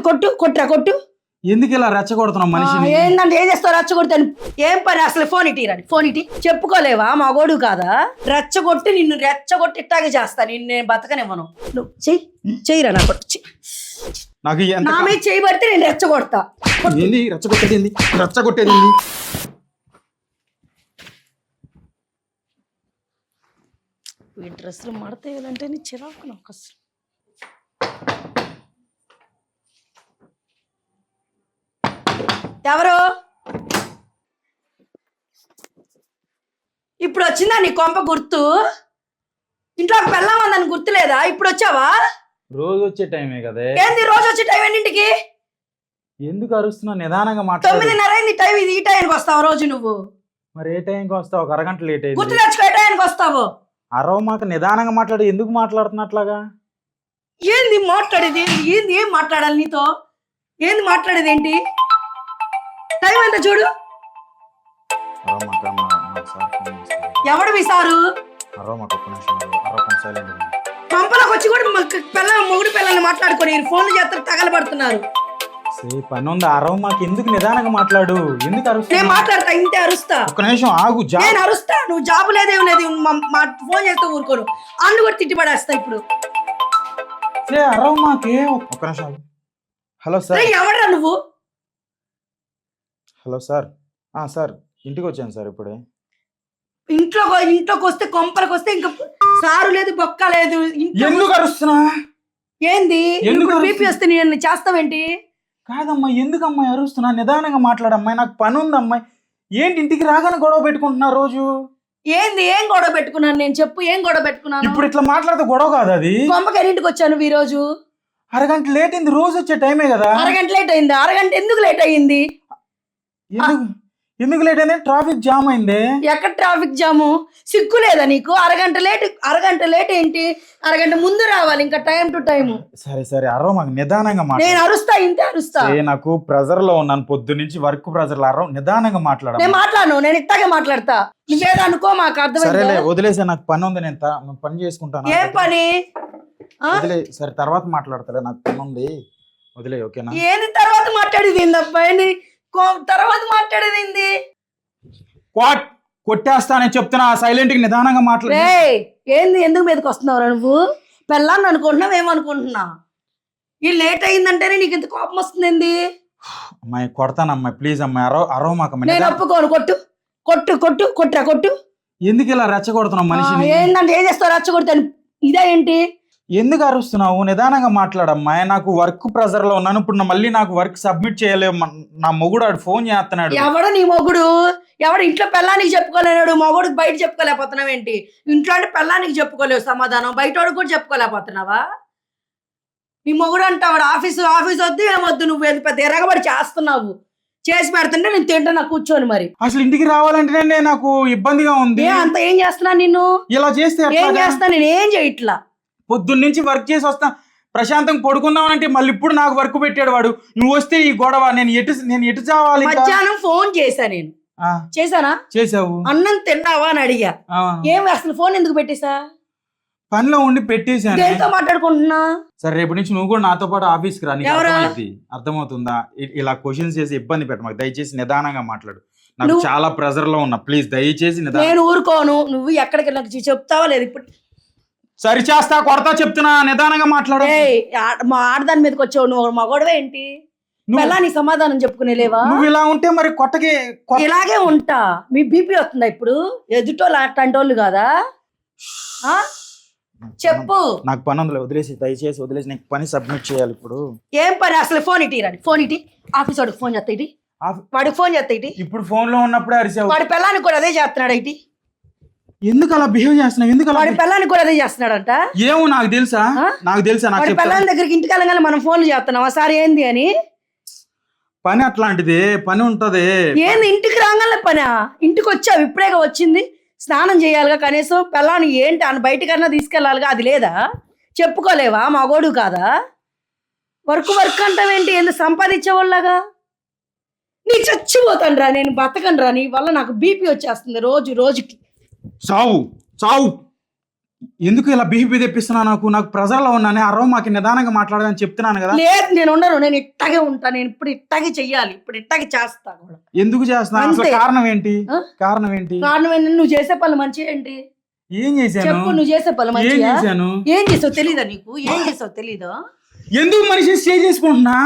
కొట్టు కొట్టురా కొట్టు. ఎందుకు ఇలా రెచ్చగొడుతున్నావు ఆ, మనిషిని ఏందంటే ఏం చేస్తావు? రెచ్చగొడతాను ఏం పని? అసలు ఫోన్ ఇటీ రండి ఫోన్ ఇటీ చెప్పుకోలేవా? మగోడు కాదా? రెచ్చగొట్టి నిన్ను రెచ్చగొట్టి ఇట్టాగే చేస్తా. నిన్ను నేను బతకనివ్వను. నువ్వు చెయ్యి చెయ్యిరా కొట్టు. నాకు ఎంత నా మీద చెయ్యి పడితే నేను రెచ్చగొడతా. ఏంది? రెచ్చగొట్టేది ఏంది? రెచ్చగొట్టేది ఏంది? ఈ డ్రెస్సులు మడతేయాలంటే నీ చిరాకు నాకు అసలు. ఎవరు? ఇప్పుడు వచ్చిందా నీ కొంప గుర్తు? ఇంట్లో పెళ్ళామందని గుర్తులేదా? ఇప్పుడు వచ్చావా? రోజు వచ్చే టైమే కదే. ఏంది రోజు వచ్చే టైం ఎన్నింటికి? ఎందుకు అరుస్తున్నావు? నిదానంగా మాట్లాడు. తొమ్మిదిన్నర అయింది టైం ఇది. ఈ టైంకి వస్తావు రోజు నువ్వు? మరి ఏ టైంకి వస్తావు? ఒక అరగంట లేట్ గుర్తు అయింది తెచ్చుకో ఏ టైంకి వస్తావు? అరవ మాకు నిదానంగా మాట్లాడు. ఎందుకు మాట్లాడుతున్నట్లాగా? ఏంది మాట్లాడేది? ఏంది? ఏంది? ఏం మాట్లాడాలి నీతో? ఏంది మాట్లాడేది ఏంటి? టైం ఎంత చూడు. ఎవడు మీ సారు. పంపలోకి వచ్చి కూడా పిల్ల మొగుడు పిల్లల్ని మాట్లాడుకొని ఫోన్లు చేస్తారు తగలబడుతున్నారు. పని ఉంది? అరవ మాకు ఎందుకు నిదానంగా మాట్లాడు? ఎందుకు నేను అరుస్తున్నావు మాట్లాడతా ఇంతే అరుస్తా. ఒక్క నిమిషం ఆగు నేను అరుస్తా నువ్వు జాబు లేదేం లేదు మా- ఫోన్ చేస్తే ఊరుకోను. అన్ను కూడా తిట్టి పడేస్తా ఇప్పుడు. అరవ మాకే ఒక్క నిమిషం. Hello sir. ఎవడ్రా నువ్వు? Hello sir. ఆ సార్ ఇంటికి వచ్చాను సార్ ఇప్పుడే. ఇంట్లో ఇంట్లోకి వస్తే కొంపలకు వస్తే ఇంకా సారు లేదు బొక్క లేదు ఎందుకు అరుస్తున్నా? ఏంది? ఎందుకు బీపీ వస్తే నేను చేస్తావేంటి? కాదమ్మా ఎందుకు అమ్మాయి అరుస్తున్నా? నిదానంగా మాట్లాడమ్మాయి నాకు పని ఉంది అమ్మాయి. ఏంటి ఇంటికి రాగానే గొడవ పెట్టుకుంటున్నా రోజు? ఏంది ఏం గొడవ పెట్టుకున్నాను నేను? చెప్పు ఏం గొడవ పెట్టుకున్నాను? ఇప్పుడు ఇట్లా మాట్లాడితే గొడవ కాదు అది? కొంపకి ఎన్నింటికి వచ్చాను ఈ రోజు అరగంట లేట్ అయింది రోజు వచ్చే టైమే కదా. అరగంట లేట్ అయింది అరగంట ఎందుకు లేట్ అయ్యింది? ఎందుకు? ఎందుకు లేట్ అయింది? ట్రాఫిక్ జామ్ అయింది. ఎక్కడ ట్రాఫిక్ జాము సిగ్గు లేదా నీకు? అరగంట లేట్ అరగంట లేట్ ఏంటి? అరగంట ముందు రావాలి ఇంకా టైం టు టైం సరే సరే అరవ మాకు నిదానంగా నేను అరుస్తా ఇంతే అరుస్తా. ఏ, నాకు ప్రెజర్లో ఉన్నాను పొద్దు నుంచి వర్క్ ప్రెజర్లో అరవ నిదానంగా మాట్లాడ నేను మాట్లాడను నేను ఇట్టాగే మాట్లాడతా. నువ్వేదో అనుకో మాకు సరేలే అర్థమైందా వదిలేసే నాకు పని ఉంది నేను త- నేను పని చేసుకుంటాను. ఏం పని? ఆ? వదిలే సరే తర్వాత మాట్లాడతలే నాకు పని ఉంది. వదిలే ఓకేనా? ఏంది తర్వాత మాట్లాడేది ఏంది అబ్బాయి తర్వాత మాట్లాడేది వాట్ కొట్టేస్తానని చెప్తున్నా సైలెంట్గా నిదానంగా మాట్లాడు. ఏంది ఎందుకు మీదకి వస్తున్నావు నువ్వు? పెళ్ళాన్ని అనుకుంటున్నావు ఏమనుకుంటున్నా ఈ లేట్ అయిందంటేనే నీకు ఇంత కోపం వస్తుంది ఏంది? అమ్మాయి కొడతాను అమ్మాయి ప్లీజ్ అమ్మాయి అరవ అరవ మాకు. నేను ఒప్పుకోను కొట్టు. కొట్టు కొట్టు కొట్టురా కొట్టు. ఎందుకు ఇలా రెచ్చగొడుతున్నావు ఆ, మనిషిని ఏందంటే ఏం చేస్తావు? రచ్చగొడతాను. ఇదే ఏంటి? ఎందుకు అరుస్తున్నావు? నిదానంగా మాట్లాడమ్మాయి నాకు వర్క్ ప్రెజర్లో ఉన్నాను. ఇప్పుడు మళ్ళీ నాకు వర్క్ సబ్మిట్ చేయలేము నా మొగుడు ఆడు ఫోన్ చేస్తున్నాడు. ఎవడ నీ మొగుడు? ఎవడు ఇంట్లో పెళ్ళానికి చెప్పుకోలేనాడు? మొగుడు బయట చెప్పుకోలేకపోతున్నావు ఏంటి? ఇంట్లో అంటే పెళ్ళానికి చెప్పుకోలేవు సమాధానం. బయట వాడికి కూడా చెప్పుకోలేకపోతున్నావా? నీ మొగుడు అంటావాడు ఆఫీసు ఆఫీస్ వద్దు ఏమొద్దు నువ్వు పెద్ద ఎరగబడి చేస్తున్నావు. చేసి పెడుతుంటే నేను తింటున్నా కూర్చొని మరి. అసలు ఇంటికి రావాలంటేనే నాకు ఇబ్బందిగా ఉంది. అంత ఏం చేస్తున్నా నిన్ను? ఇలా చేస్తే ఏం? చేస్తా నేను ఏం చేయట్లా? పొద్దున్న నుంచి వర్క్ చేసి వస్తా. ప్రశాంతంగా పడుకుందామనంటే మళ్ళీ ఇప్పుడు నాకు వర్క్ పెట్టాడు వాడు. నువ్వు వస్తే ఈ గొడవ నేను ఎటు నేను ఎటు చావాలి? మధ్యాహ్నం ఫోన్ చేశా నేను. చేశానా? చేసావు అన్నం తిన్నావా అని అడిగా. ఏం అసలు ఫోన్ ఎందుకు పెట్టేశా? పనిలో ఉండి పెట్టేశాను. దేంతో మాట్లాడుకుంటున్నా? సరే రేపు నుంచి నువ్వు కూడా నాతో పాటు ఆఫీస్కి రా నీకు ఎవరా? అర్థమైంది అర్థమవుతుందా? ఇలా క్వశ్చన్స్ చేసి ఇబ్బంది పెట్టమాకు దయచేసి నిదానంగా మాట్లాడు. నాకు చాలా ప్రెజర్లో ఉన్నా. ప్లీజ్ దయచేసి నేను ఊరుకోను. నువ్వు ఎక్కడికి నాకు చెప్తావా లేదు? ఇప్పుడు సరి చేస్తా కొడతా చెప్తున్నా నిదానంగా మాట్లాడు. మా ఆడదాని మీదకి వచ్చావు నువ్వు మగోడవే ఏంటి? పెళ్ళా నీ సమాధానం చెప్పుకునేలేవా నువ్వు ఇలా ఉంటే మరి కొట్ట- ఇలాగే ఉంటా. మీ బీపీ వస్తుందా ఇప్పుడు? ఎదుటోళ్ళు అట్లాంటి వాళ్ళు కాదా? ఆ? చెప్పు. నాకు పని ఉందిలే వదిలేసి దయచేసి వదిలేసి నీకు పని సబ్మిట్ చేయాలి ఇప్పుడు. ఏం పని? అసలు ఫోన్ ఇటీ రండి ఫోన్ ఇటీ ఆఫీస్ వాడికి ఫోన్ చేస్తా ఇటీ. వాడికి ఫోన్ చేస్తా ఇటీ. ఇప్పుడు ఫోన్లో ఉన్నప్పుడే అరిసావు. వాడి పిల్లానికి కూడా అదే చేస్తున్నాడు ఇటీ. ఎందుకు అలా బిహేవ్ చేస్తున్నావు? ఎందుకు అలా వాడి పిల్లానికి కూడా అదే చేస్తున్నాడంట. ఏమో నాకు తెలుసా? నాకు తెలుసా నాకు వాడి పిల్లాని దగ్గరికి ఇంటికి వెళ్ళగానే మనం ఫోన్లు చేస్తున్నాం. సార్ ఏంది అని? పని అట్లాంటిది పని ఉంటది. ఏంది ఇంటికి రాగానే పనా? ఇంటికి వచ్చావు ఇప్పుడేగా వచ్చింది? స్నానం చేయాలిగా కనీసం పిల్లాని ఏంటి అని బయటకన్నా తీసుకెళ్ళాలిగా అది లేదా? చెప్పుకోలేవా? మగోడు కాదా? వర్క్ వర్క్ అంటావేంటి ఏంది సంపాదించేవాళ్ళగా నీ చచ్చిపోతాను రా నేను బతకను రా నీ వల్ల నాకు బీపీ వచ్చేస్తుంది రోజు రోజుకి. చావు చావు. ఎందుకు ఇలా బిహేవ్ తెప్పిస్తున్నా నాకు? నాకు ప్రెజర్లో ఉన్నానే అరవ మాకు నిదానంగా మాట్లాడదని చెప్తున్నాను కదా. లేదు నేను ఉండను. నేను ఇట్టాగే ఉంటా. నేను ఇప్పుడు ఇట్టాగే చెయ్యాలి. ఇప్పుడు ఇట్టాగే చేస్తా కూడా. ఎందుకు అసలు అంతే. కారణం ఏంటి? కారణం ఏంటి? కారణం ఏంటంటే నువ్వు చేసే పనులు మంచి ఏంటి? ఏం చేశాను? చెప్పు నువ్వు చేసే పనులు ఏం మంచిగా? చేశాను? ఏం చేసావు తెలీదా నీకు? ఏం చేసావు తెలీదా? ఎందుకు మనిషి చేయి చేసుకుంటున్నా?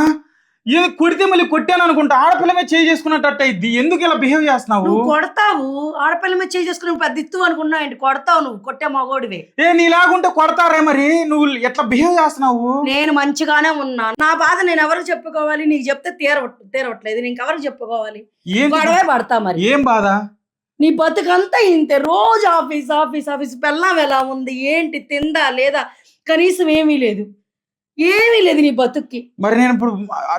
ఏ కొడితే మళ్ళీ కొట్టాను అనుకుంటా ఆడపిల్ల మీద చేయి చేసుకున్నట్టు అయింది ఎందుకు ఇలా బిహేవ్ చేస్తున్నావు? నువ్వు కొడతావు ఆడపిల్ల మీద చేయి చేసుకుని పెద్ద ఇత్తు అనుకున్నావు ఏంటి? కొడతావు నువ్వు కొట్టే మగోడివే. ఏ నీలాగుంటే కొడతారే మరి? నువ్వు ఎట్లా బిహేవ్ చేస్తున్నావు? నేను మంచిగానే ఉన్నా. నా బాధ నేను ఎవరికి చెప్పుకోవాలి? నీకు చెప్తే తీరవట్ తీరవట్లేదు. నీకు ఎవరికి చెప్పుకోవాలి? ఏం గొడవే పడతా మరి. ఏం బాధ? నీ బతుకంతా ఇంతే. రోజు ఆఫీస్ ఆఫీస్ ఆఫీస్ పెళ్ళాం ఎలా ఉంది? ఏంటి? తిందా లేదా? కనీసం ఏమీ లేదు. ఏమీ లేదు నీ బతుక్కి. మరి నేను ఇప్పుడు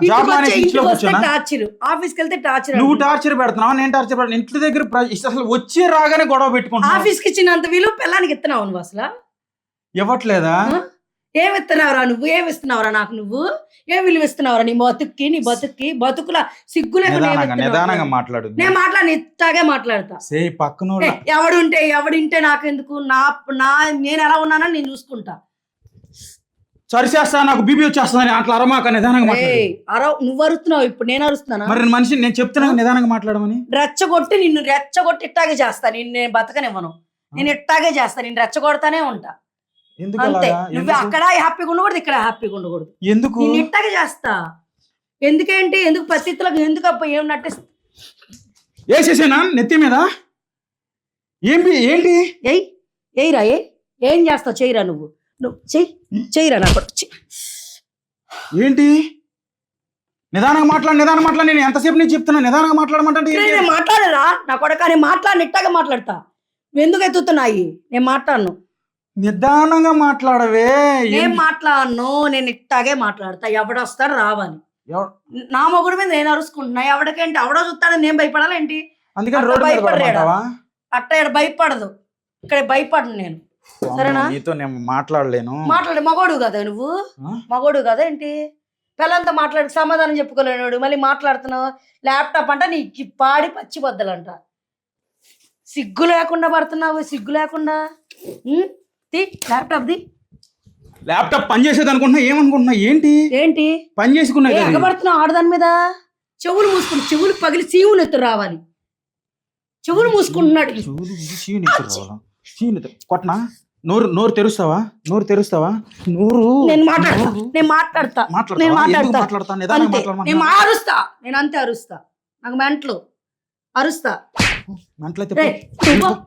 జాబ్ వచ్చే మానేసి ఇంట్లో ఇంటికి వస్తే కూర్చోనా టార్చర్. ఆఫీస్కి వెళ్తే టార్చర్ నువ్వు టార్చర్ పెడుతున్నావు? నేను టార్చర్ పెడతాను ఇంటి దగ్గర అసలు వచ్చి రాగానే గొడవ పెట్టుకుంటున్నావు? ఆఫీస్కి ఇచ్చినంత విలువ పిల్లానికి ఇస్తున్నావు నువ్వు అసలు? ఇవ్వట్లేదా? ఏమి ఇస్తున్నావురా నువ్వు? ఏమి ఇస్తున్నావురా నాకు నువ్వు? ఏం విలువ ఇస్తున్నావురా నీ బతుక్కి నీ బతుక్కి? బతుకుల సిగ్గు నిదానంగా మాట్లాడు. నేను మాట్లాడి ఇట్టాగే మాట్లాడతా. సే పక్కన ఎవడుంటే ఎవడింటే నాకెందుకు? నా నా నేను ఎలా ఉన్నానని నేను చూసుకుంటా. సరిచేస్తా నాకు బీపీ వచ్చేస్తుందని అట్లా అరమాక నిదానంగా మాట్లాడు. అరవ్ నువ్వు అరుస్తున్నావు ఇప్పుడు నేను అరుస్తున్నానా మరి మనిషి నేను చెప్తున్నా నిదానంగా మాట్లాడమని? రెచ్చగొట్టి నిన్ను రెచ్చగొట్టి ఇట్టాగే చేస్తా నిన్ను నేను బతకనివ్వను. నేను ఇట్టాగే చేస్తా నేను రెచ్చగొడతానే ఉంటా. అంతే. నువ్వు? అక్కడ హ్యాపీగా ఉండకూడదు ఇక్కడ హ్యాపీగా ఉండకూడదు. ఎందుకు? నేను ఇట్టాగే చేస్తా. ఎందుకేంటి? ఎందుకు పరిస్థితులకు ఎందుకు అప్ప ఏం నటిస్తా వేసేసేనా నెత్తి మీద? ఏం బి- ఏంటి? ఏయ్ ఏయిరా ఏ ఏం చేస్తావు? చేయరా నువ్వు. నువ్వు చెయ్యి చెయ్యిరా నా కొడుకు చెయ్. ఏంటి? నిదానంగా మాట్లాడు నిదానంగా మాట్లాడు. నేను ఎంతసేపు నేను చెప్తున్నా? నిదానంగా మాట్లాడమంటే? నేను మాట్లాడరా నా కొడక నేను మాట్లాడి ఇట్టాగే మాట్లాడతా. నువ్వు ఎందుకు ఎత్తుతున్నాయి? నేను మాట్లాడను. నిదానంగా మాట్లాడవే. ఏంటి? మాట్లాడను నేను ఇట్టాగే మాట్లాడతా. ఎవడొస్తాడు రావాలి నా మొగుడు మీద నేను అరుచుకుంటున్నా ఎవడికేంటి? ఎవడో చూస్తాడని నేను భయపడాలేంటి అందుకని భయపడలేడా? అట్ట భయపడదు. ఇక్కడ భయపడను నేను. సరేనా? నీతో నేను మాట్లాడలేను. మాట్లాడు మగోడు కదా నువ్వు? మగోడు కదా ఏంటి? పిల్లంతా మాట్లాడి సమాధానం చెప్పుకోలేనాడు మళ్ళీ మాట్లాడుతున్నావు. ల్యాప్టాప్ అంట నీకు పాడి పచ్చి బద్దలంట. సిగ్గు లేకుండా పడుతున్నావు సిగ్గు లేకుండా? తీ ల్యాప్టాప్ ది ల్యాప్టాప్ పని చేసేది అనుకుంటున్నా ఏమనుకుంటున్నా ఏంటి? ఏంటి? పని చేసుకున్నది అది. ఎగబడుతున్నావు ఆడదాని మీద? చెవులు మూసుకుని చెవులు పగిలి సీవులు ఎత్తు రావాలి. చెవులు మూసుకుంటున్నాడు ఎత్తురు. కొట్టనా నోరు నోరు తెరుస్తావా? నోరు తెరుస్తావా? నోరు నేను మాట్లాడతా. నేను మాట్లాడతా. నేను మాట్లాడతా. మాట్లాడతా నేను అరుస్తా నేను అంతే అరుస్తా. నాకు మెంటలు. అరుస్తా.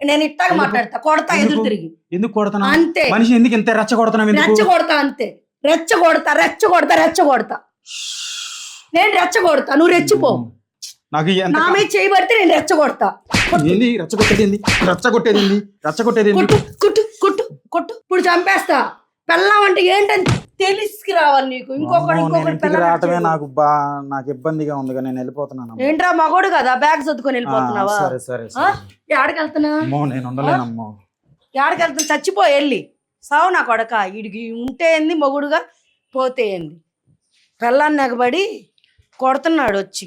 నేను ఇట్టాగా? మాట్లాడతా. కొడతా ఎదురు? తిరిగి. ఎందుకు కొడతానా అంతే. మనిషి ఎందుకు ఇంత రెచ్చ కొడుతున్నావు రెచ్చ కొడతా అంతే. రెచ్చ కొడతా రెచ్చ కొడతా రెచ్చ కొడతా నేను రెచ్చ కొడతా నువ్వు రెచ్చిపో. నాకు నా మీద చేయబడితే నేను రెచ్చ కొడతా ఏంది? రెచ్చగొట్టేది రెచ్చగొట్టేది రెచ్చగొట్టేది కొట్టు కొట్టు కొట్టు కొట్టు. ఇప్పుడు చంపేస్తా. పెళ్ళం అంటే ఏంటని తెలిసి రావాలి నీకు. ఇంకొకటి ఇంకొకటి రావటమే. నాకు బా నాకు ఇబ్బందిగా ఉంది నేను వెళ్ళిపోతున్నాను. ఏంట్రా మగోడు కదా బ్యాగ్ సర్దుకొని ఆ, వెళ్ళిపోతున్నావా సరే సరే. ఎక్కడికి వెళ్తున్నా? నేను ఉండలేనమ్మో. ఎక్కడికి వెళ్తున్నా? చచ్చిపో వెళ్ళి. సావు నా కొడక. ఇడికి ఉంటే ఏంది మొగుడుగా పోతే ఏంది? పెళ్ళాన్ని ఎగబడి కొడుతున్నాడు వచ్చి.